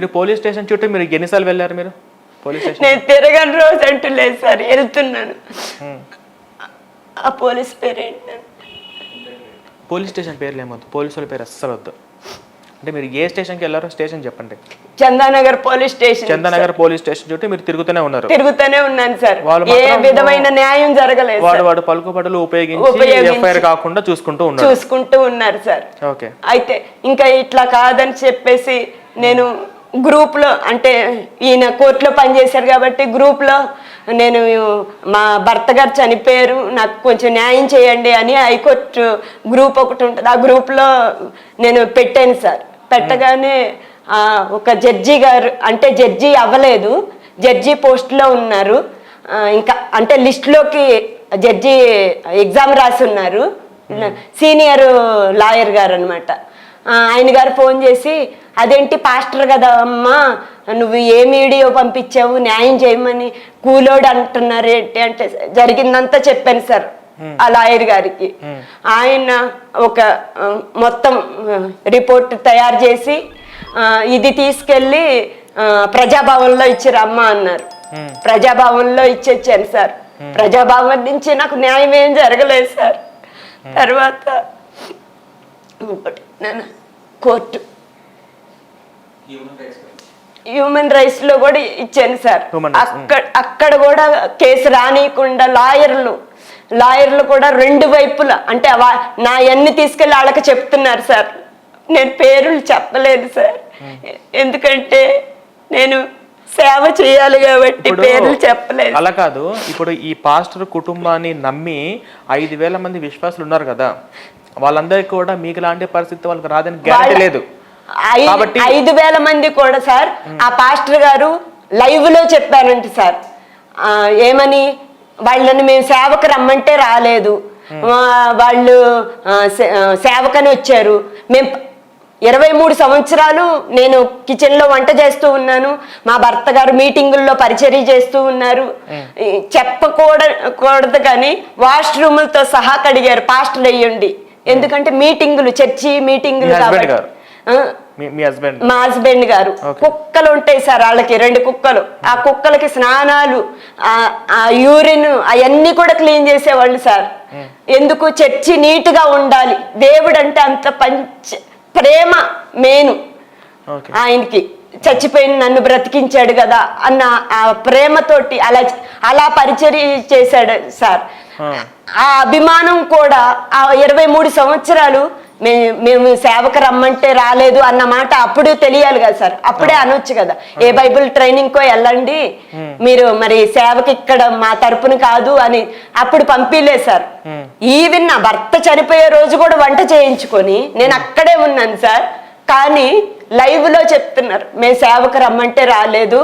మీరు police station చుట్టూ మీరు ఎన్నిసార్లు వెళ్ళారు మీరు? పోలీస్ స్టేషన్ నేను తిరగని రోజు అంటూ లేదు సార్ వెళ్తున్నాను. ఆ పోలీస్ పేరేంటి పోలీస్ స్టేషన్ పేర్లు ఏమొద్దు పోలీసు వాళ్ళ పేరు అస్సలు వద్దు. అంటే మీరు ఏ స్టేషన్కి వెళ్ళారో స్టేషన్ చెప్పండి. Chandanagar police station Chandanagar police station చుట్టూ మీరు తిరుగుతూనే ఉన్నారు. తిరుగుతూనే ఉన్నాను సార్. వాళ్ళు ఏ మాత్రం- విధమైన న్యాయం జరగలేదు వాడు. వాడు పలుకుబడులు ఉపయోగించి ఉపయోగించి- ఎఫ్ఐఆర్ కాకుండా చూసుకుంటూ ఉన్నాడు. చూసుకుంటూ ఉన్నారు సార్. ఓకే. అయితే ఇంకా ఇట్లా కాదని చెప్పేసి నేను గ్రూప్లో అంటే ఈయన కోర్టులో పనిచేశారు కాబట్టి గ్రూప్లో నేను మా భర్త గారు చనిపోయారు. నాకు కొంచెం న్యాయం చేయండి అని హైకోర్టు గ్రూప్ ఒకటి ఉంటుంది. ఆ గ్రూప్లో నేను పెట్టాను సార్. పెట్టగానే ఒక జడ్జి గారు అంటే జడ్జి అవ్వలేదు. జడ్జి పోస్ట్లో ఉన్నారు. ఇంకా అంటే లిస్ట్లోకి జడ్జి ఎగ్జామ్ రాసి ఉన్నారు. సీనియర్ లాయర్ గారు అనమాట ఆయన గారు ఫోన్ చేసి అదేంటి పాస్టర్ కదా అమ్మా? నువ్వు ఏ వీడియో పంపించావు? న్యాయం చేయమని కూలోడు అంటున్నారు ఏంటి అంటే జరిగిందంతా చెప్పాను సార్ ఆ లాయర్ గారికి. ఆయన ఒక మొత్తం రిపోర్ట్ తయారు చేసి ఇది తీసుకెళ్ళి ప్రజాభవన్లో ఇచ్చారు అమ్మ అన్నారు. ప్రజాభవన్లో ఇచ్చొచ్చాను సార్. ప్రజాభవన్ నుంచి నాకు న్యాయం ఏం జరగలేదు సార్. తర్వాత కోర్టు. హ్యూమన్ రైట్స్లో కూడా ఇచ్చాను సార్. అక్కడ అక్కడ కూడా కేసు రానియకుండా లాయర్లు లాయర్లు కూడా రెండు వైపులా అంటే వా- నా అన్ని తీసుకెళ్ళి వాళ్ళకి చెప్తున్నారు సార్. నేను పేర్లు చెప్పలేదు సార్. ఎందుకంటే నేను సేవ చేయాలి కాబట్టి పేర్లు చెప్పలేదు. అలా కాదు. ఇప్పుడు ఈ పాస్టర్ కుటుంబాన్ని నమ్మి ఐదు వేల మంది విశ్వాసులు ఉన్నారు కదా. వాళ్ళందరికీ కూడా మీకు లాంటి పరిస్థితి వాళ్ళకి రాదని గ్యారెంటీ లేదు. ఐదు వేల మంది కూడా సార్. ఆ పాస్టర్ గారు లైవ్లో చెప్పారంట సార్. ఏమని? వాళ్ళని మేము సేవకు రమ్మంటే రాలేదు. వాళ్ళు సేవకని వచ్చారు. మేము ఇరవై మూడు సంవత్సరాలు నేను కిచెన్లో వంట చేస్తూ ఉన్నాను. మా భర్త గారు మీటింగుల్లో పరిచర్య చేస్తూ ఉన్నారు. ఈ చెప్పకూడ కూడదు కానీ వాష్రూములతో సహా కడిగారు పాస్టర్ అయ్యండి. ఎందుకంటే మీటింగులు చర్చి మీటింగులు కాబట్టి. మీ హస్బెండ్ మా హస్బెండ్ గారు. కుక్కలు ఉంటాయి సార్ వాళ్ళకి రెండు కుక్కలు. ఆ కుక్కలకి స్నానాలు ఆ యూరిన్ అవన్నీ కూడా క్లీన్ చేసేవాళ్ళు సార్. ఎందుకు? చర్చి నీట్గా ఉండాలి. దేవుడు అంటే అంత పంచ ప్రేమ మేను ఓకే ఆయనకి. చచ్చిపోయిన నన్ను బ్రతికించాడు కదా అన్న ఆ ప్రేమతోటి అలా అలా పరిచర్య చేశాడు సార్. ఆ అభిమానం కూడా ఆ ఇరవై మూడు సంవత్సరాలు మేము మేము సేవకు రమ్మంటే రాలేదు అన్న మాట అప్పుడు తెలియాలి కదా సార్. అప్పుడే అనొచ్చు కదా. ఏ బైబిల్ ట్రైనింగ్ కో వెళ్ళండి మీరు మరి సేవకి ఇక్కడ మా తరపున కాదు అని అప్పుడు పంపిలేదు సార్. ఈవెన్ నా భర్త చనిపోయే రోజు కూడా వంట చేయించుకొని నేను అక్కడే ఉన్నాను సార్. కానీ లైవ్లో చెప్తున్నారు మేము సేవకు రమ్మంటే రాలేదు.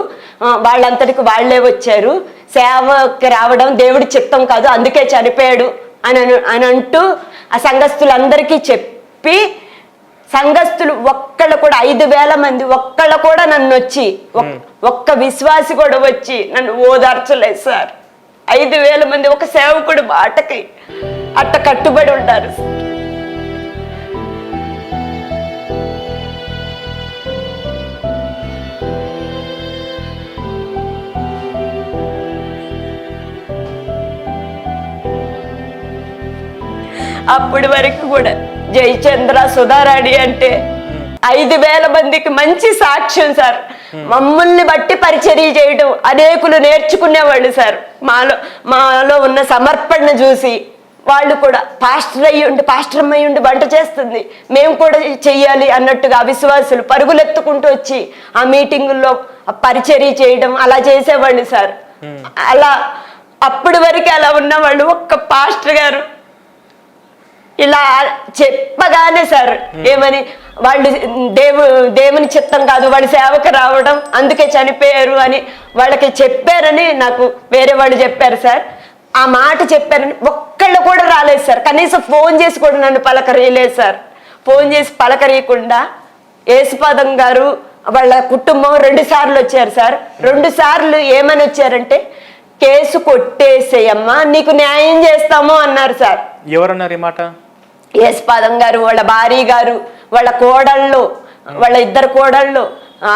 వాళ్ళంతటికి వాళ్ళే వచ్చారు. సేవకి రావడం దేవుడి చిత్తం కాదు అందుకే చనిపోయాడు అని అను- అని అంటూ ఆ సంఘస్థులందరికీ చెప్పి సంఘస్థులు ఒక్కళ్ళు కూడా ఐదు వేల మంది ఒక్కళ్ళు కూడా నన్ను వచ్చి ఒక్- ఒక్క విశ్వాసి కూడా వచ్చి నన్ను ఓదార్చలేదు సార్. ఐదు వేల మంది ఒక సేవకుడు బాటకి అట్ట కట్టుబడి ఉంటారు అప్పటి వరకు కూడా జయచంద్ర సుధారాణి అంటే ఐదు వేల మందికి మంచి సాక్ష్యం సార్. మమ్మల్ని బట్టి పరిచర్య చేయడం అనేకులు నేర్చుకునేవాళ్ళు సార్. మాలో మాలో ఉన్న సమర్పణ చూసి వాళ్ళు కూడా పాస్టర్ అయ్యి ఉండి పాస్టర్ అమ్మాయి ఉండి వంట చేస్తుంది. మేము కూడా చెయ్యాలి అన్నట్టుగా అవిశ్వాసులు పరుగులెత్తుకుంటూ వచ్చి ఆ మీటింగుల్లో పరిచర్య చేయడం అలా చేసేవాళ్ళు సార్. అలా అప్పటి వరకు అలా ఉన్నవాళ్ళు ఒక్క పాస్టర్ గారు ఇలా చెప్పగానే సార్ ఏమని వాళ్ళు దేవు దేవుని చిత్తం కాదు వాళ్ళు సేవకు రావడం అందుకే చనిపోయారు అని వాళ్ళకి చెప్పారని నాకు వేరే వాళ్ళు చెప్పారు సార్. ఆ మాట చెప్పారని ఒక్కళ్ళు కూడా రాలేదు సార్. కనీసం ఫోన్ చేసి కూడా నన్ను పలకరియలేదు సార్. ఫోన్ చేసి పలకరియకుండా యేసుపాదం గారు వాళ్ళ కుటుంబం రెండు సార్లు వచ్చారు సార్. రెండు సార్లు ఏమని వచ్చారంటే కేసు కొట్టేసేయమ్మా నీకు న్యాయం చేస్తాము అన్నారు సార్. ఎవరన్నారు ఈ మాట? యేసుపాదం గారు వాళ్ళ భార్య గారు వాళ్ళ కోడళ్ళు వాళ్ళ ఇద్దరు కోడళ్ళు ఆ,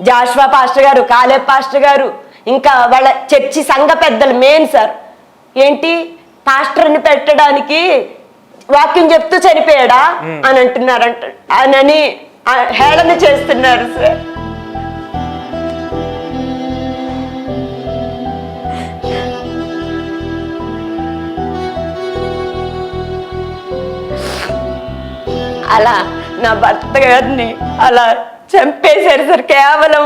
జాషువా పాస్టర్ గారు కాలేబ్ పాస్టర్ గారు ఇంకా వాళ్ళ చర్చి సంఘ పెద్దలు మెయిన్ సార్. ఏంటి? పాస్టర్ని పెట్టడానికి వాక్యం చెప్తూ చనిపోయాడా? అని అంటున్నారంట. అని హేళన చేస్తున్నారు సార్. అలా నా భర్త గారిని అలా చంపేశారు సార్. కేవలం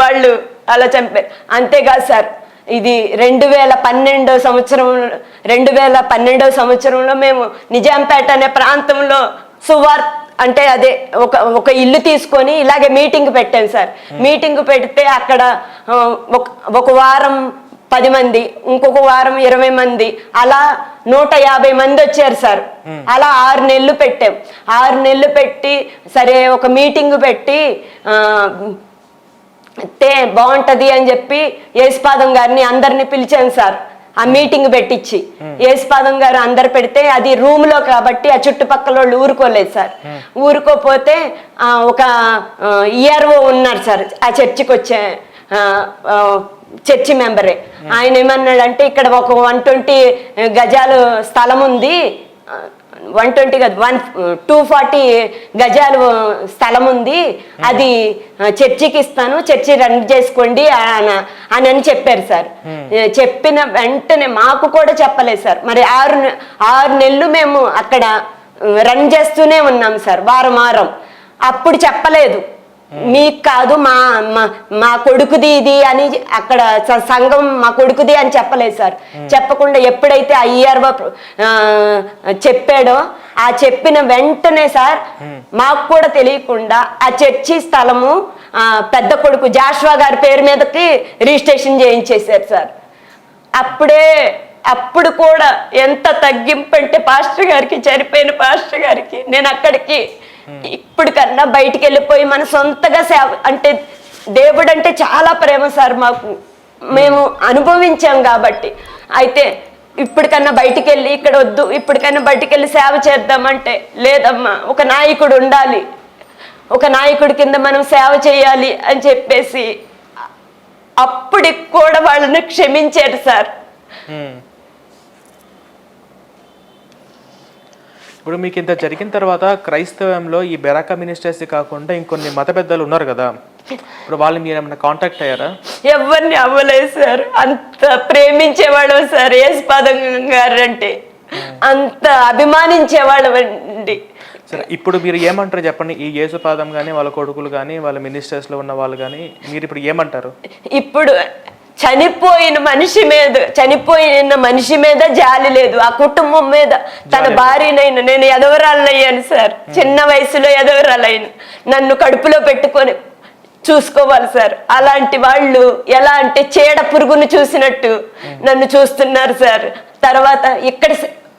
వాళ్ళు అలా చంపారు అంతేకాదు సార్ ఇది రెండు వేల పన్నెండో సంవత్సరం రెండు వేల పన్నెండో సంవత్సరంలో మేము నిజాంపేట అనే ప్రాంతంలో సువార్ అంటే అదే ఒక ఒక ఇల్లు తీసుకొని ఇలాగే మీటింగ్ పెట్టాం సార్. మీటింగ్ పెడితే అక్కడ ఒక వారం పది మంది ఇంకొక వారం ఇరవై మంది అలా నూట యాభై మంది వచ్చారు సార్. అలా ఆరు నెలలు పెట్టాం. ఆరు నెలలు పెట్టి సరే ఒక మీటింగ్ పెట్టి తే బాగుంటది అని చెప్పి యేసుపాదం గారిని అందరిని పిలిచాను సార్. ఆ మీటింగ్ పెట్టించి యేసుపాదం గారు అందరు పెడితే అది రూమ్లో కాబట్టి ఆ చుట్టుపక్కల వాళ్ళు ఊరుకోలేదు సార్. ఊరుకోపోతే ఆ, ఒక ఇయర్ఓ ఉన్నారు సార్ ఆ చర్చికి వచ్చే చర్చి మెంబరే. ఆయన ఏమన్నాడంటే ఇక్కడ ఒక వన్ ట్వంటీ గజాలు స్థలం ఉంది. వన్ ట్వంటీ కాదు వన్ టూ ఫార్టీ గజాలు స్థలం ఉంది. అది చర్చికి ఇస్తాను చర్చి రన్ చేసుకోండి అని అని చెప్పారు సార్. చెప్పిన వెంటనే మాకు కూడా చెప్పలేదు సార్. మరి ఆరు ఆరు నెలలు మేము అక్కడ రన్ చేస్తూనే ఉన్నాం సార్ వారం వారం. అప్పుడు చెప్పలేదు. మీకు కాదు మా మా- కొడుకుది ఇది అని అక్కడ సంఘం మా కొడుకుది అని చెప్పలేదు సార్. చెప్పకుండా ఎప్పుడైతే ఆ ఈఆర్ఓ చెప్పాడో ఆ చెప్పిన వెంటనే సార్ మాకు కూడా తెలియకుండా ఆ చర్చి స్థలము ఆ, పెద్ద కొడుకు జాషువా గారి పేరు మీదకి రిజిస్ట్రేషన్ చేయించేశారు సార్. అప్పుడే అప్పుడు కూడా ఎంత తగ్గింపు అంటే పాస్టర్ గారికి చనిపోయిన పాస్టర్ గారికి నేను అక్కడికి ఇప్పుడు కన్నా బయటికి వెళ్ళిపోయి మన సొంతగా సేవ అంటే దేవుడు అంటే చాలా ప్రేమ సార్ మాకు. మేము అనుభవించాం కాబట్టి. అయితే ఇప్పటికన్నా బయటికి వెళ్ళి ఇక్కడ వద్దు ఇప్పటికన్నా బయటికి వెళ్ళి సేవ చేద్దామంటే లేదమ్మా ఒక నాయకుడు ఉండాలి. ఒక నాయకుడి కింద మనం సేవ చేయాలి అని చెప్పేసి అప్పటికి కూడా వాళ్ళని క్షమించారు సార్. ఇప్పుడు మీకు ఇంత జరిగిన తర్వాత క్రైస్తవంలో ఈ బెరాకా మినిస్టర్స్ కాకుండా ఇంకొన్ని మత పెద్దలు ఉన్నారు కదా. ఇప్పుడు వాళ్ళు మీరు ఏమైనా కాంటాక్ట్ అయ్యారా? ఎవరిని అవ్వలేదు సార్. అంత ప్రేమించేవాడు సార్. యేసుపాదం గారు అంటే అంత అభిమానించేవాడు అండి సరే ఇప్పుడు మీరు ఏమంటారు చెప్పండి? ఈ యేసుపాదం కానీ వాళ్ళ కొడుకులు కానీ వాళ్ళ మినిస్టర్స్లో ఉన్న వాళ్ళు కానీ మీరు ఇప్పుడు ఏమంటారు? ఇప్పుడు చనిపోయిన మనిషి మీద చనిపోయిన మనిషి మీద జాలి లేదు. ఆ కుటుంబం మీద తన భార్యనైనా నేను ఎదవరాలయ్యాను సార్. చిన్న వయసులో ఎదవరాలయ్యాను నన్ను కడుపులో పెట్టుకొని చూసుకోవాలి సార్. అలాంటి వాళ్ళు ఎలా అంటే చీడ పురుగును చూసినట్టు నన్ను చూస్తున్నారు సార్. తర్వాత ఇక్కడ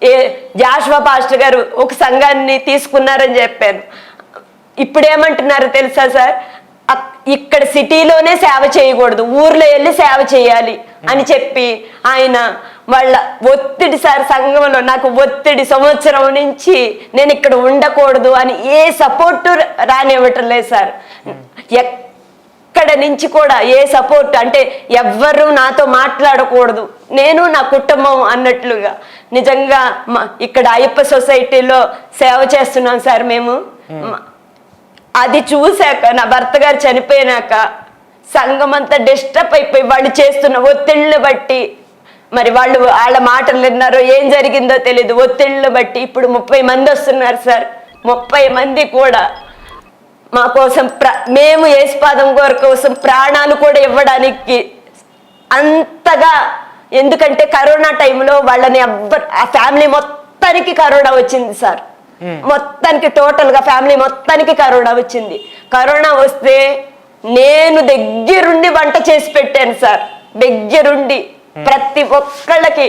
ఏ జాషువా పాస్టర్ గారు ఒక సంఘాన్ని తీసుకున్నారని చెప్పాను. ఇప్పుడు ఏమంటున్నారు తెలుసా సార్? ఇక్కడ సిటీలోనే సేవ చేయకూడదు ఊర్లో వెళ్ళి సేవ చేయాలి అని చెప్పి ఆయన వాళ్ళ ఒత్తిడి సార్ సంఘంలో నాకు ఒత్తిడి సంవత్సరం నుంచి నేను ఇక్కడ ఉండకూడదు అని ఏ సపోర్టు రానివ్వటం లేదు సార్. ఎక్కడ నుంచి కూడా ఏ సపోర్ట్ అంటే ఎవ్వరు నాతో మాట్లాడకూడదు. నేను నా కుటుంబం అన్నట్లుగా. నిజంగా మ- ఇక్కడ అయ్యప్ప సొసైటీలో సేవ చేస్తున్నాం సార్ మేము. అది చూశాక నా భర్త గారు చనిపోయినాక సంఘం అంతా డిస్టర్బ్ అయిపోయి వాళ్ళు చేస్తున్న ఒత్తిళ్ళు బట్టి మరి వాళ్ళు వాళ్ళ మాటలు విన్నారో ఏం జరిగిందో తెలియదు ఒత్తిళ్ళు బట్టి ఇప్పుడు ముప్పై మంది వస్తున్నారు సార్. ముప్పై మంది కూడా మా కోసం ప్ర మేము యేసుపాదం గారి కోసం ప్రాణాలు కూడా ఇవ్వడానికి అంతగా ఎందుకంటే కరోనా టైంలో వాళ్ళని ఎవ్వరు ఆ ఫ్యామిలీ మొత్తానికి కరోనా వచ్చింది సార్. మొత్తానికి టోటల్గా ఫ్యామిలీ మొత్తానికి కరోనా వచ్చింది. కరోనా వస్తే నేను దగ్గరుండి వంట చేసి పెట్టాను సార్. దగ్గరుండి ప్రతి ఒక్కళ్ళకి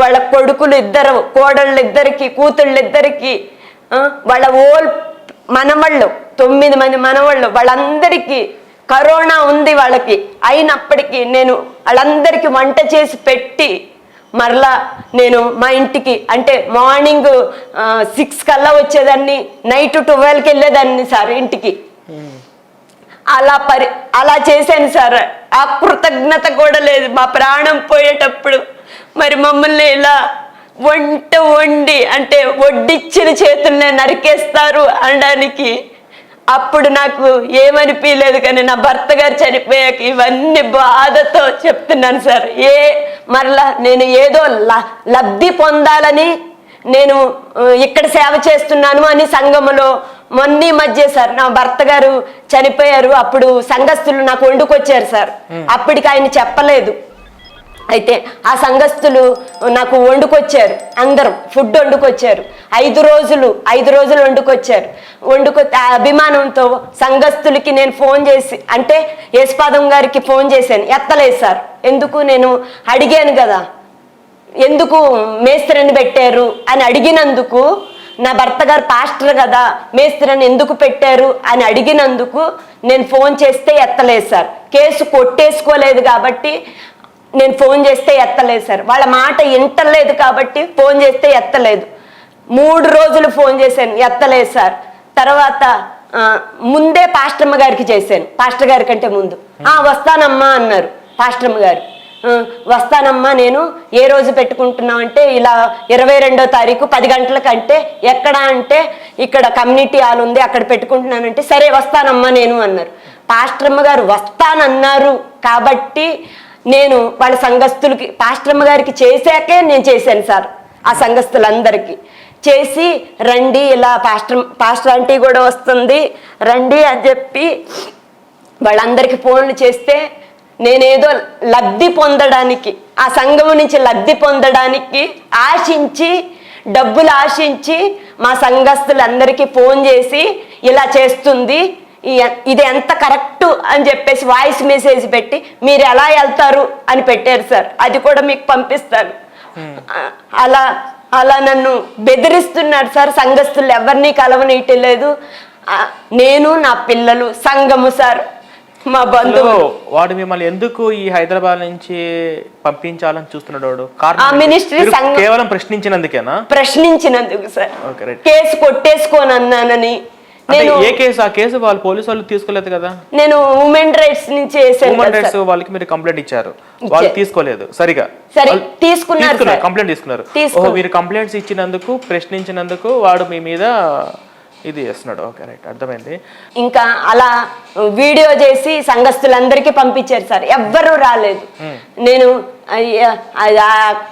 వాళ్ళ కొడుకులు ఇద్దరు కోడళ్ళు ఇద్దరికి కూతుళ్ళు ఇద్దరికి వాళ్ళ ఓల్ మనవాళ్ళు తొమ్మిది మంది మనవాళ్ళు వాళ్ళందరికీ కరోనా ఉంది వాళ్ళకి. అయినప్పటికీ నేను వాళ్ళందరికీ వంట చేసి పెట్టి మరలా నేను మా ఇంటికి అంటే మార్నింగ్ సిక్స్ కల్లా వచ్చేదాన్ని నైట్ ట్వెల్వ్కి వెళ్ళేదాన్ని సార్ ఇంటికి. అలా పరి అలా చేశాను సార్. ఆ కృతజ్ఞత కూడా లేదు మా ప్రాణం పోయేటప్పుడు. మరి మమ్మల్ని ఇలా వంట వండి అంటే వడ్డిచ్చిన చేతుల్ని నరికేస్తారు అనడానికి అప్పుడు నాకు ఏమనిపించలేదు కానీ నా భర్త గారు చనిపోయాక ఇవన్నీ బాధతో చెప్తున్నాను సార్. ఏ మరలా నేను ఏదో లబ్ధి పొందాలని నేను ఇక్కడ సేవ చేస్తున్నాను అని సంఘములో మొన్న మధ్య సార్ నా భర్త గారు చనిపోయారు. అప్పుడు సంఘస్థులు నాకు వండుకొచ్చారు సార్. అప్పటికి ఆయన చెప్పలేదు. అయితే ఆ సంఘస్థులు నాకు వండుకొచ్చారు. అందరూ ఫుడ్ వండుకొచ్చారు. ఐదు రోజులు ఐదు రోజులు వండుకొచ్చారు. వండుకొ ఆ అభిమానంతో సంఘస్థులకి నేను ఫోన్ చేసి అంటే యేసుపాదం గారికి ఫోన్ చేశాను. ఎత్తలేదు సార్. ఎందుకు నేను అడిగాను కదా. ఎందుకు మేస్త్రిని పెట్టారు అని అడిగినందుకు నా భర్త గారు పాస్టర్ కదా మేస్త్రిని ఎందుకు పెట్టారు అని అడిగినందుకు నేను ఫోన్ చేస్తే ఎత్తలేదు సార్. కేసు కొట్టేసుకోలేదు కాబట్టి నేను ఫోన్ చేస్తే ఎత్తలేదు సార్. వాళ్ళ మాట వింటలేదు కాబట్టి ఫోన్ చేస్తే ఎత్తలేదు. మూడు రోజులు ఫోన్ చేశాను ఎత్తలేదు సార్. తర్వాత ముందే పాస్టమ్మ గారికి చేశాను పాస్టర్ గారి కంటే ముందు. ఆ వస్తానమ్మా అన్నారు పాస్టమ్మ గారు. వస్తానమ్మా నేను ఏ రోజు పెట్టుకుంటున్నాం అంటే ఇలా ఇరవై రెండో తారీఖు పది గంటలకంటే ఎక్కడ అంటే ఇక్కడ కమ్యూనిటీ హాల్ ఉంది అక్కడ పెట్టుకుంటున్నానంటే సరే వస్తానమ్మా నేను అన్నారు. పాస్టర్ గారు వస్తానన్నారు కాబట్టి నేను వాళ్ళ సంఘస్థులకి పాస్టర్మ్మ గారికి చేశాకే నేను చేశాను సార్ ఆ సంఘస్థులందరికీ. చేసి రండి ఇలా పాస్టర్ పాస్టర్ ఆంటీ కూడా వస్తుంది రండి అని చెప్పి వాళ్ళందరికీ ఫోన్లు చేస్తే నేనేదో లబ్ధి పొందడానికి ఆ సంఘం నుంచి లబ్ధి పొందడానికి ఆశించి డబ్బులు ఆశించి మా సంఘస్థులందరికీ ఫోన్ చేసి ఇలా చేస్తుంది ఇది ఎంత కరెక్ట్ అని చెప్పేసి వాయిస్ మెసేజ్ పెట్టి మీరు ఎలా వెళ్తారు అని పెట్టారు సార్. అది కూడా మీకు పంపిస్తాను. ఆ- అలా అలా నన్ను బెదిరిస్తున్నాడు సార్. సంఘస్థులు ఎవరిని కలవనీయట్లేదు. నేను నా పిల్లలు సంఘము సార్. మా బంధువులు. వాడు మిమ్మల్ని ఎందుకు ఈ హైదరాబాద్ నుంచి పంపించాలని చూస్తున్నాడు? మినిస్ట్రీ కేవలం ప్రశ్నించినందుకేనా? ప్రశ్నించినందుకు సార్. కేసు కొట్టేసుకోని అన్నానని అంటే నేను ఏ కేసు ఆ కేసు వాళ్ళు పోలీసు వాళ్ళు తీసుకోలేదు కదా నేను ఉమెన్ రైట్స్ నుంచి కదా రైట్స్. వాళ్ళకి మీరు కంప్లైంట్ ఇచ్చారు వాళ్ళు తీసుకోలేదు సరిగా సరే, తీసుకున్నారు. కంప్లైంట్ తీసుకున్నారు తీసుకున్నారు. ఓహో మీరు కంప్లైంట్స్ ఇచ్చినందుకు ప్రశ్నించినందుకు వాడు మీ మీద ఇది చేస్తున్నాడు. Okay right. అర్థమైంది? ఇంకా అలా వీడియో చేసి సంఘస్థులందరికీ పంపించారు సార్. ఎవ్వరూ రాలేదు. నేను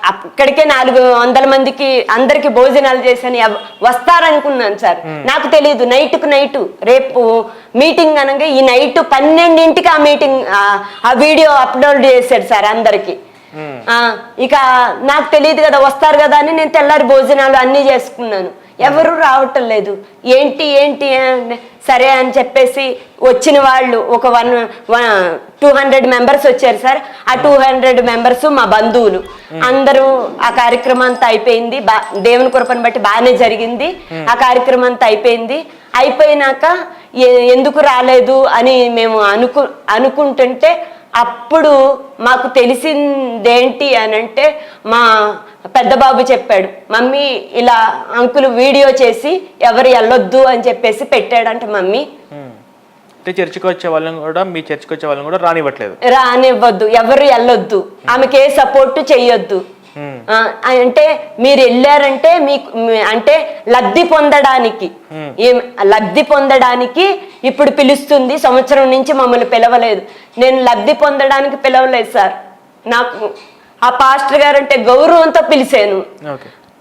అక్కడికే నాలుగు వందల మందికి అందరికి భోజనాలు చేశాను. వస్తారనుకున్నాను సార్. నాకు తెలియదు నైట్కు నైట్ రేపు మీటింగ్ అనగా ఈ నైట్ పన్నెండింటికి ఆ మీటింగ్ ఆ- వీడియో అప్లోడ్ చేశాడు సార్ అందరికి. ఆ, ఇక నాకు తెలియదు కదా వస్తారు కదా అని నేను తెల్లారి భోజనాలు అన్నీ చేసుకున్నాను. ఎవరు రావటం లేదు. ఏంటి ఏంటి సరే అని చెప్పేసి వచ్చిన వాళ్ళు ఒక వన్ టూ హండ్రెడ్ మెంబర్స్ వచ్చారు సార్. ఆ టూ హండ్రెడ్ మెంబర్స్ మా బంధువులు. అందరూ ఆ కార్యక్రమం అంతా అయిపోయింది. బా దేవుని కృపను బట్టి బాగానే జరిగింది. ఆ కార్యక్రమం అంతా అయిపోయింది. అయిపోయినాక ఎందుకు రాలేదు అని మేము అనుకు అనుకుంటుంటే అప్పుడు మాకు తెలిసిందేంటి అని అంటే మా పెద్ద బాబు చెప్పాడు మమ్మీ ఇలా అంకులు వీడియో చేసి ఎవరు వెళ్ళొద్దు అని చెప్పేసి పెట్టాడంట మమ్మీ. అంటే చర్చికి వచ్చే వాళ్ళని కూడా మీ చర్చికి వచ్చే వాళ్ళని కూడా రానివ్వట్లేదు. రానివ్వద్దు ఎవరు వెళ్ళొద్దు. ఆమెకి ఏ సపోర్ట్ చెయ్యొద్దు. అంటే మీరు వెళ్ళారంటే మీకు అంటే లబ్ధి పొందడానికి. ఏం లబ్ధి పొందడానికి ఇప్పుడు పిలుస్తుంది సంవత్సరం నుంచి మమ్మల్ని పిలవలేదు. నేను లబ్ధి పొందడానికి పిలవలేదు సార్. నాకు ఆ పాస్టర్ గారు అంటే గౌరవంతో పిలిచాను.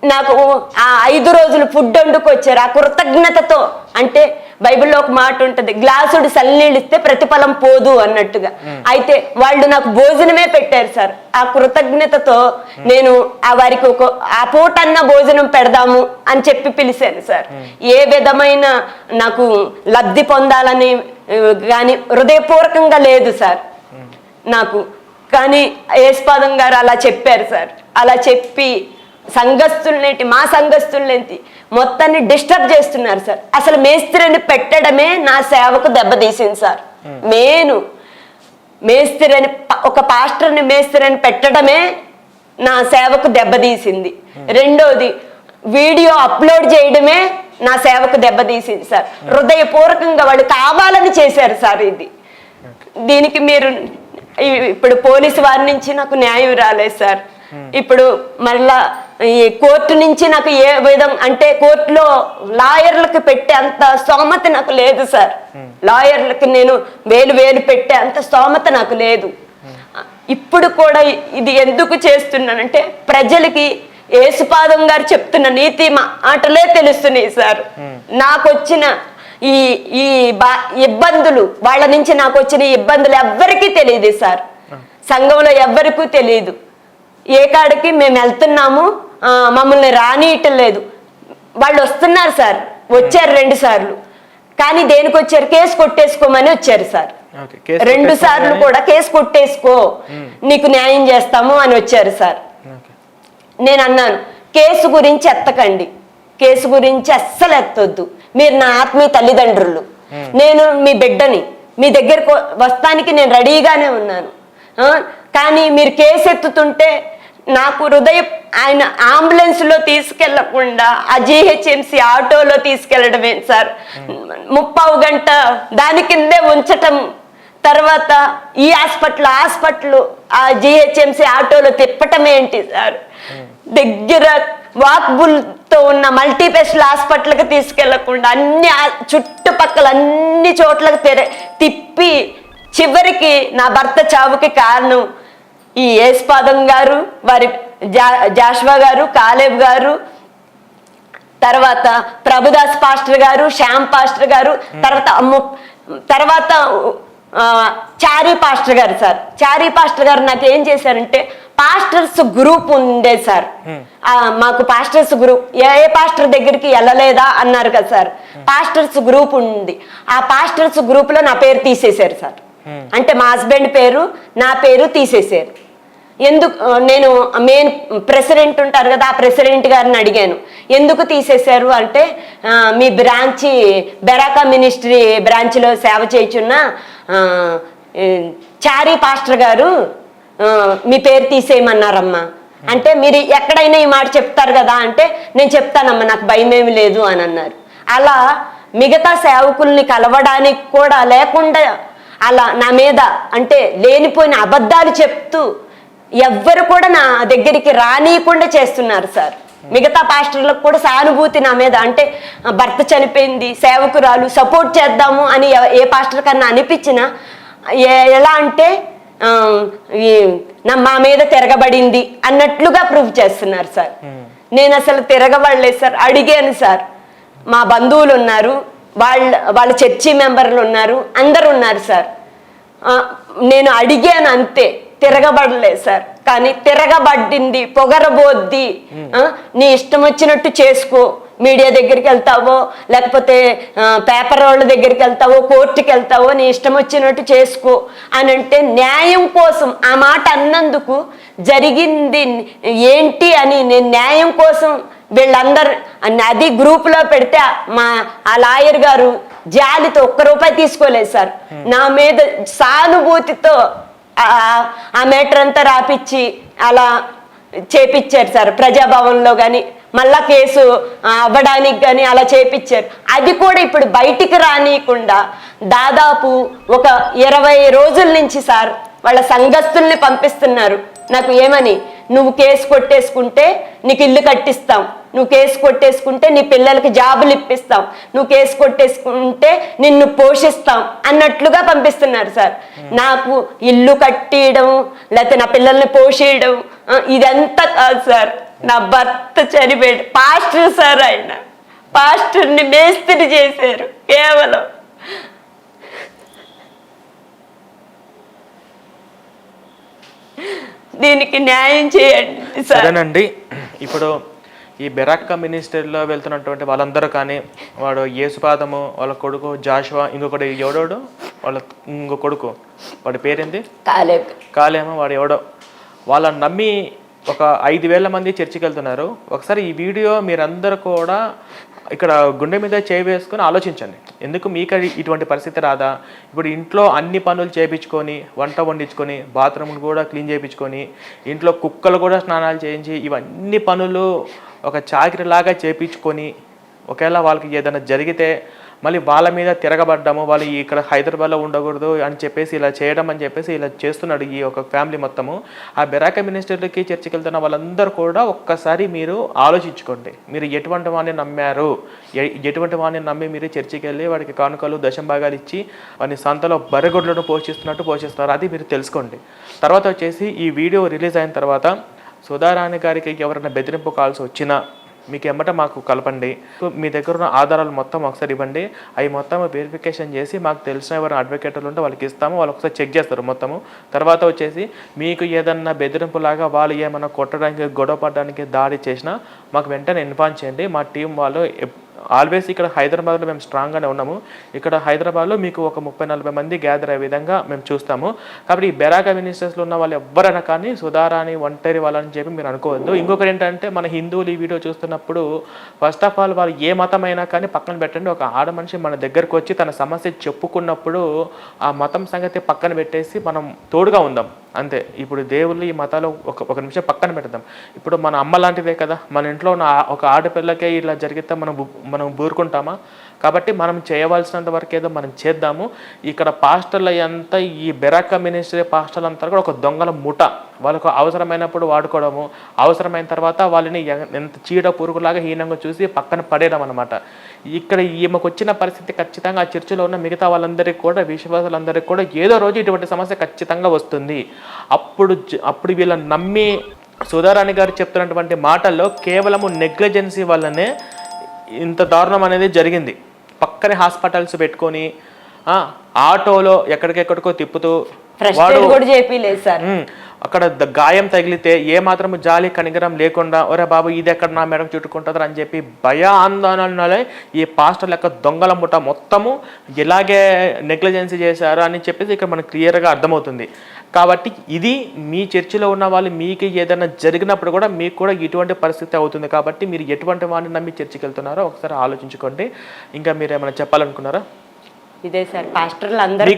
నాకు ఆ ఐదు రోజులు ఫుడ్ వండుకొచ్చారు. ఆ కృతజ్ఞతతో అంటే బైబిల్లో ఒక మాట ఉంటది గ్లాసుడు సల్నీళ్ళు ఇస్తే ప్రతిఫలం పోదు అన్నట్టుగా. అయితే వాళ్ళు నాకు భోజనమే పెట్టారు సార్. ఆ కృతజ్ఞతతో నేను ఆ వారికి ఒక ఆ పూటన్న భోజనం పెడదాము అని చెప్పి పిలిచాను సార్. ఏ విధమైన నాకు లబ్ధి పొందాలని కానీ హృదయపూర్వకంగా లేదు సార్. నాకు కానీ యేసుపాదం గారు అలా చెప్పారు సార్. అలా చెప్పి సంఘస్థులనేటి మా సంఘస్థులనేటి మొత్తాన్ని డిస్టర్బ్ చేస్తున్నారు సార్. అసలు మేస్త్రిని పెట్టడమే నా సేవకు దెబ్బతీసింది సార్. మేను మేస్త్రిని ప- ఒక పాస్టర్ని మేస్త్రిని పెట్టడమే నా సేవకు దెబ్బతీసింది. రెండోది వీడియో అప్లోడ్ చేయడమే నా సేవకు దెబ్బతీసింది సార్. హృదయపూర్వకంగా వాళ్ళు కావాలని చేశారు సార్ ఇది. దీనికి మీరు ఇప్పుడు పోలీసు వారి నుంచి నాకు న్యాయం రాలేదు సార్. ఇప్పుడు మళ్ళా ఈ కోర్టు నుంచి నాకు ఏ విధం అంటే కోర్టులో లాయర్లకు పెట్టే అంత స్తోమత నాకు లేదు సార్. లాయర్లకు నేను వేలు వేలు పెట్టే అంత స్తోమత నాకు లేదు. ఇప్పుడు కూడా ఇది ఎందుకు చేస్తున్నానంటే ప్రజలకి యేసుపాదం గారు చెప్తున్న నీతి మాటలే తెలుస్తున్నాయి సార్. నాకు వచ్చిన ఈ ఈ ఇబ్బందులు వాళ్ళ నుంచి నాకు వచ్చిన ఇబ్బందులు ఎవ్వరికీ తెలియదు సార్. సంఘంలో ఎవ్వరికీ తెలియదు. ఏ కాడికి మేము వెళ్తున్నాము మమ్మల్ని రానియటం లేదు వాళ్ళు వస్తున్నారు సార్. వచ్చారు రెండు సార్లు. కానీ దేనికి వచ్చారు? కేసు కొట్టేసుకోమని వచ్చారు సార్. రెండు సార్లు కూడా కేసు కొట్టేసుకో. నీకు న్యాయం చేస్తాము అని వచ్చారు సార్. నేను అన్నాను కేసు గురించి ఎత్తకండి. కేసు గురించి అస్సలు ఎత్తొద్దు. మీరు నా ఆత్మీయ తల్లిదండ్రులు. నేను మీ బిడ్డని. మీ దగ్గరకు వస్తానికి నేను రెడీగానే ఉన్నాను. కానీ మీరు కేసు ఎత్తుతుంటే నాకు హృదయం ఆయన అంబులెన్స్లో తీసుకెళ్ళకుండా ఆ జిహెచ్ఎంసి ఆటోలో తీసుకెళ్ళడమే సార్. ముప్పావు గంట దాని కిందే ఉంచటం తర్వాత ఈ హాస్పిటల్ హాస్పిటల్ ఆ జిహెచ్ఎంసి ఆటోలో తిప్పటం ఏంటి సార్? దగ్గర వాక్బుల్తో ఉన్న మల్టీపెషల్ హాస్పిటల్కి తీసుకెళ్ళకుండా అన్ని చుట్టుపక్కల అన్ని చోట్లకు తెర తిప్పి చివరికి నా భర్త చావుకి కారణం. ఈ యేస్పాదం గారు వారి జా జాషువా గారు కాలేబ్ గారు తర్వాత ప్రభుదాస్ పాస్టర్ గారు శ్యామ్ పాస్టర్ గారు తర్వాత అమ్ము- తర్వాత చారీ పాస్టర్ గారు సార్. చారీ పాస్టర్ గారు నాకు ఏం చేశారంటే పాస్టర్స్ గ్రూప్ ఉండే సార్. మాకు పాస్టర్స్ గ్రూప్ ఏ ఏ పాస్టర్ దగ్గరికి వెళ్ళలేదా అన్నారు కదా సార్. పాస్టర్స్ గ్రూప్ ఉంది. ఆ పాస్టర్స్ గ్రూప్లో నా పేరు తీసేశారు సార్. అంటే మా హస్బెండ్ పేరు నా పేరు తీసేశారు. ఎందుకు నేను మెయిన్ ప్రెసిడెంట్ ఉంటారు కదా ఆ ప్రెసిడెంట్ గారిని అడిగాను. ఎందుకు తీసేశారు అంటే మీ బ్రాంచి బెరాకా మినిస్ట్రీ బ్రాంచ్లో సేవ చేయుచున్న చారీ పాస్టర్ గారు మీ పేరు తీసేయమన్నారమ్మా. అంటే మీరు ఎక్కడైనా ఈ మాట చెప్తారు కదా అంటే నేను చెప్తానమ్మా నాకు భయమేమి లేదు అని అన్నారు. అలా మిగతా సేవకుల్ని కలవడానికి కూడా లేకుండా అలా నా మీద అంటే లేనిపోయిన అబద్ధాలు చెప్తూ ఎవ్వరు కూడా నా దగ్గరికి రానియకుండా చేస్తున్నారు సార్. మిగతా పాస్టర్లకు కూడా సానుభూతి నా మీద అంటే భర్త చనిపోయింది సేవకురాలు సపోర్ట్ చేద్దాము అని ఏ పాస్టర్ కన్నా అనిపించినా ఎలా అంటే మా మీద తిరగబడింది అన్నట్లుగా ప్రూవ్ చేస్తున్నారు సార్. నేను అసలు తిరగబడలేదు సార్. అడిగాను సార్. మా బంధువులు ఉన్నారు. వాళ్ళ వాళ్ళ చర్చి మెంబర్లు ఉన్నారు అందరు ఉన్నారు సార్ నేను అడిగాను అంతే తిరగబడలేదు సార్. కానీ తిరగబడింది పొగరబోద్ది. ఆ, నీ ఇష్టం వచ్చినట్టు చేసుకో. మీడియా దగ్గరికి వెళ్తావో లేకపోతే పేపర్ వాళ్ళ దగ్గరికి వెళ్తావో కోర్టుకి వెళ్తావో నీ ఇష్టం వచ్చినట్టు చేసుకో. అని అంటే న్యాయం కోసం ఆ మాట అన్నందుకు జరిగింది ఏంటి అని నేను న్యాయం కోసం వీళ్ళందరు అది గ్రూపులో పెడితే మా ఆ లాయర్ గారు జాలితో ఒక్క రూపాయి తీసుకోలేదు సార్. నా మీద సానుభూతితో ఆ- మేటర్ అంతా రాపిచ్చి అలా చేపిచ్చారు సార్. ప్రజాభవన్లో కానీ మళ్ళా కేసు అవ్వడానికి కానీ అలా చేపిచ్చారు. అది కూడా ఇప్పుడు బయటికి రానియకుండా దాదాపు ఒక ఇరవై రోజుల నుంచి సార్ వాళ్ళ సంఘస్థుల్ని పంపిస్తున్నారు. నాకు ఏమని? నువ్వు కేసు కొట్టేసుకుంటే నీకు ఇల్లు కట్టిస్తాం. నువ్వు కేసు కొట్టేసుకుంటే నీ పిల్లలకి జాబులు ఇప్పిస్తాం. నువ్వు కేసు కొట్టేసుకుంటే నిన్ను పోషిస్తాం అన్నట్లుగా పంపిస్తున్నారు సార్. నాకు ఇల్లు కట్టియడం లేకపోతే నా పిల్లల్ని పోషేయడం ఇదంతా కాదు సార్. నా భర్త చనిపోయాడు. పాస్టర్ సార్ ఆయన. పాస్టర్ని మేస్త్రి చేశారు కేవలం. దీనికి న్యాయం చేయండి సరేనండి ఇప్పుడు ఈ బెరాక్క మినిస్టర్లో వెళ్తున్నటువంటి వాళ్ళందరూ కానీ వాడు యేసుపాదము వాళ్ళ కొడుకు జాషువా ఇంకొకటి ఎవడోడు? వాళ్ళ ఇంకో కొడుకు. వాడి పేరేంది? కాలేదు కాలేమో? వాడు ఎవడో. వాళ్ళని నమ్మి ఒక ఐదు వేల మంది చర్చికి వెళ్తున్నారు. ఒకసారి ఈ వీడియో మీరందరూ కూడా ఇక్కడ గుండె మీద చేయి వేసుకొని ఆలోచించండి. ఎందుకు మీకు ఇటువంటి పరిస్థితి రాదా? ఇప్పుడు ఇంట్లో అన్ని పనులు చేయించుకొని వంట వండించుకొని బాత్రూమ్ కూడా క్లీన్ చేయించుకొని ఇంట్లో కుక్కలు కూడా స్నానాలు చేయించి ఇవన్నీ పనులు ఒక చాకరిలాగా చేయించుకొని ఒకవేళ వాళ్ళకి ఏదైనా జరిగితే మళ్ళీ వాళ్ళ మీద తిరగబడ్డాము వాళ్ళు ఇక్కడ హైదరాబాద్లో ఉండకూడదు అని చెప్పేసి ఇలా చేయడం అని చెప్పేసి ఇలా చేస్తున్నాడు ఈ ఒక ఫ్యామిలీ మొత్తము. ఆ బెరాక మినిస్టర్లకి చర్చికి వెళ్తున్న వాళ్ళందరూ కూడా ఒక్కసారి మీరు ఆలోచించుకోండి. మీరు ఎటువంటి వాడిని నమ్మారు? ఎటువంటి వాడిని నమ్మి మీరు చర్చికి వెళ్ళి వాడికి కానుకలు దశంభాగాలు ఇచ్చి వాడిని సంతలో బరగొడ్లను పోషిస్తున్నట్టు పోషిస్తారు. అది మీరు తెలుసుకోండి. తర్వాత వచ్చేసి ఈ వీడియో రిలీజ్ అయిన తర్వాత సుధారాణి గారికి ఎవరైనా బెదిరింపు కాల్స్ వచ్చినా మీకు ఎమ్మట మాకు కలపండి. మీ దగ్గర ఉన్న ఆధారాలు మొత్తం ఒకసారి ఇవ్వండి. అవి మొత్తం వెరిఫికేషన్ చేసి మాకు తెలిసిన ఎవరైనా అడ్వకేటర్లు ఉంటే వాళ్ళకి ఇస్తాము. వాళ్ళు ఒకసారి చెక్ చేస్తారు మొత్తము. తర్వాత వచ్చేసి మీకు ఏదన్నా బెదిరింపులాగా వాళ్ళు ఏమైనా కొట్టడానికి గొడవ పడడానికి దాడి చేసినా మాకు వెంటనే ఇన్ఫార్మ్ చేయండి. మా టీం వాళ్ళు ఆల్వేస్ ఇక్కడ హైదరాబాద్లో మేము స్ట్రాంగ్గానే ఉన్నాము. ఇక్కడ హైదరాబాద్లో మీకు ఒక ముప్పై నలభై మంది గ్యాదర్ అయ్యే విధంగా మేము చూస్తాము. కాబట్టి ఈ బెరాక మినిస్టర్స్లో ఉన్న వాళ్ళు ఎవరైనా కానీ సుధారాని ఒంటరి వాళ్ళని చెప్పి మీరు అనుకోవద్దు. ఇంకొకటి ఏంటంటే మన హిందువులు ఈ వీడియో చూస్తున్నప్పుడు ఫస్ట్ ఆఫ్ ఆల్ వాళ్ళు ఏ మతమైనా కానీ పక్కన పెట్టండి. ఒక ఆడ మనిషి మన దగ్గరకు వచ్చి తన సమస్య చెప్పుకున్నప్పుడు ఆ మతం సంగతి పక్కన పెట్టేసి మనం తోడుగా ఉందాం. అంతే. ఇప్పుడు దేవుళ్ళు ఈ మతాలు ఒక ఒక నిమిషం పక్కన పెడదాం. ఇప్పుడు మన అమ్మ లాంటిదే కదా. మన ఇంట్లో ఉన్న ఒక ఆడపిల్లకే ఇలా జరిగితే మనం బు- మనం బూరుకుంటామా కాబట్టి మనం చేయవలసినంత వరకు ఏదో మనం చేద్దాము. ఇక్కడ పాస్టర్లు అంతా ఈ బెరాక మినిస్ట్రీ పాస్టర్లు అంతా కూడా ఒక దొంగల ముఠ వాళ్ళకు అవసరమైనప్పుడు వాడుకోవడము. అవసరమైన తర్వాత వాళ్ళని ఎంత చీడ పురుగులాగా హీనంగా చూసి పక్కన పడేయడం అనమాట ఇక్కడ ఈమెకు వచ్చిన పరిస్థితి ఖచ్చితంగా ఆ చర్చిలో ఉన్న మిగతా వాళ్ళందరికీ కూడా విశ్వాసాలందరికీ కూడా ఏదో రోజు ఇటువంటి సమస్య ఖచ్చితంగా వస్తుంది. అప్పుడు అప్పుడు వీళ్ళని నమ్మి సుధారాణి గారు చెప్తున్నటువంటి మాటల్లో కేవలము నెగ్లిజెన్సీ వల్లనే ఇంత దారుణం అనేది జరిగింది. పక్కనే హాస్పిటల్స్ పెట్టుకొని ఆటోలో ఎక్కడికెక్కడికో తిప్పుతూ ఉమ్, అక్కడ గాయం తగిలితే ఏ మాత్రం జాలి కనిగరం లేకుండా ఒరే బాబు ఇది ఎక్కడ నా మేడం చుట్టుకుంటుందని అని చెప్పి భయ ఆందోళనలే ఈ పాస్టర్ లెక్క దొంగల ముఠ మొత్తము ఎలాగే నెగ్లిజెన్సీ చేశారు అని చెప్పేసి ఇక్కడ మనకు క్లియర్గా అర్థమవుతుంది. కాబట్టి ఇది మీ చర్చిలో ఉన్న వాళ్ళు మీకు ఏదైనా జరిగినప్పుడు కూడా మీకు కూడా ఇటువంటి పరిస్థితి అవుతుంది కాబట్టి మీరు ఎటువంటి వాడిని నమ్మి చర్చికి వెళ్తున్నారో ఒకసారి ఆలోచించుకోండి. ఇంకా మీరు ఏమైనా చెప్పాలనుకున్నారా? ఇదే సార్ పాస్టర్లు అందరూ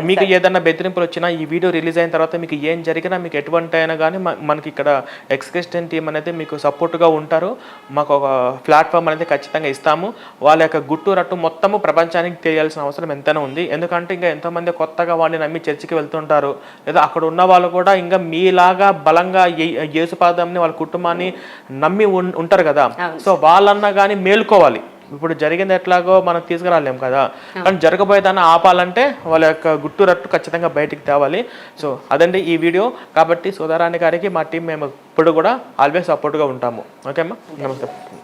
మీకు ఏదైనా బెదిరింపులు వచ్చినా ఈ వీడియో రిలీజ్ అయిన తర్వాత మీకు ఏం జరిగినా మీకు ఎటువంటి అయినా కానీ మనకి ఇక్కడ ఎక్స్క్రిస్టన్ టీం అనేది మీకు సపోర్ట్గా ఉంటారు. మాకు ఒక ప్లాట్ఫామ్ అనేది ఖచ్చితంగా ఇస్తాము. వాళ్ళ యొక్క గుట్టు రట్టు మొత్తము ప్రపంచానికి తెలియాల్సిన అవసరం ఎంతైనా ఉంది. ఎందుకంటే ఇంకా ఎంతోమంది కొత్తగా వాడిని నమ్మి చర్చికి వెళ్తుంటారు. లేదా అక్కడ ఉన్న వాళ్ళు కూడా ఇంకా మీలాగా బలంగా ఏ- యేసుపాదంని వాళ్ళ కుటుంబాన్ని నమ్మి ఉంటారు కదా. సో వాళ్ళన్నా కానీ మేల్కోవాలి. ఇప్పుడు జరిగింది ఎట్లాగో మనం తీసుకురాలేం కదా. కానీ జరగబోయేదాన్ని ఆపాలంటే వాళ్ళ యొక్క గుట్టు రట్టు ఖచ్చితంగా బయటికి తేవాలి. సో అదండి ఈ వీడియో. కాబట్టి సుధారాణి గారికి మా టీం మేము ఇప్పుడు కూడా ఆల్వేస్ సపోర్ట్గా ఉంటాము. ఓకే. అమ్మా నమస్తే.